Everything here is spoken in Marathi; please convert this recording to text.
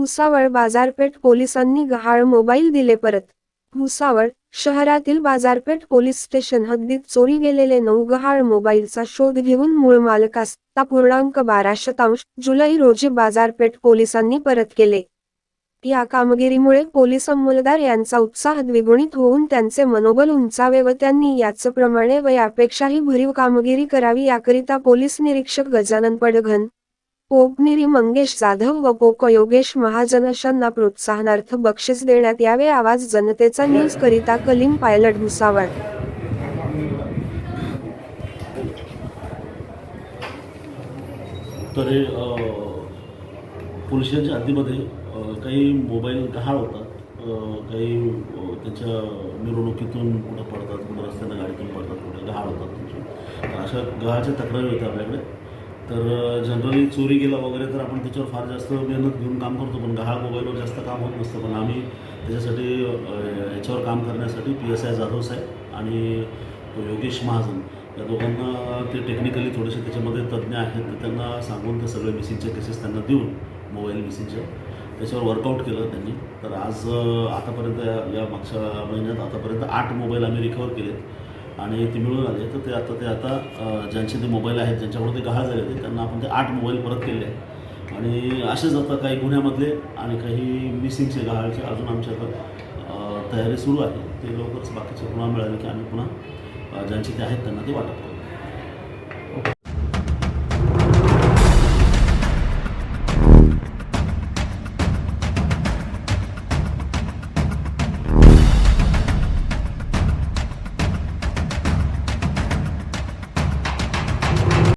भुसावळ बाजारपेठ पोलिसांनी गहाळ मोबाईल दिले परत. भुसावळ शहरातील बाजारपेठ पोलीस स्टेशन हद्दीत चोरी गेलेले नऊ गहाळ मोबाईलचा शोध घेऊन मूळ मालकास ता पूर्णांक बारा शतांश जुलै रोजी बाजारपेठ पोलिसांनी परत केले. या कामगिरीमुळे पोलीस अंमलदार यांचा उत्साह द्विगुणित होऊन त्यांचे मनोबल उंचावे व त्यांनी याचप्रमाणे व यापेक्षाही भरीव कामगिरी करावी याकरिता पोलीस निरीक्षक गजानन पडघन पोपनिरी मंगेश जाधव व पोको योगेश महाजन अशांना प्रोत्साहनार्थ बक्षीस देण्यात यावे आवाज जनतेचा न्यूज करिता कलीम पायलट भुसावळ. तर हे अ, पोलिसांच्या हद्दीमध्ये काही मोबाईल गहाळ होतात. काही अ, त्याच्या मिरवणुकीतून कुठं पडतात कुठं रस्त्यानं गाडीतून पडतात कुठे गहाळ होतात. त्यांचे अशा गहाळच्या तक्रारी होत्या आपल्याकडे. तर जनरली चोरी गेला वगैरे तर आपण त्याच्यावर फार जास्त मेहनत घेऊन काम करतो पण गहाळ मोबाईलवर जास्त काम होत नसतं. पण आम्ही त्याच्यासाठी याच्यावर काम करण्यासाठी पी एस आय जाधव साहेब आणि तो योगेश महाजन या दोघांना ते टेक्निकली थोडेसे त्याच्यामध्ये तज्ज्ञ आहेत. तर त्यांना सांगून ते सगळे मिसिंगचे केसेस त्यांना देऊन मोबाईल मिसिंगचे त्याच्यावर वर्कआउट केलं त्यांनी. तर आज आतापर्यंत या- या मागच्या महिन्यात आतापर्यंत आठ मोबाईल आम्ही रिकवर केलेत. आणि ते मिळून आले. तर ते आता ते आता ज्यांचे ते मोबाईल आहेत ज्यांच्याकडून ते गहाळ झाले होते त्यांना आपण ते आठ मोबाईल परत केले आहेत. आणि असेच आता काही गुन्ह्यामधले आणि काही मिसिंगचे गहाळचे अजून आमच्या आता तयारी सुरू आहे. ते लवकरच बाकीचे पुन्हा मिळाले की आम्ही पुन्हा ज्यांचे ते आहेत त्यांना ते वाटप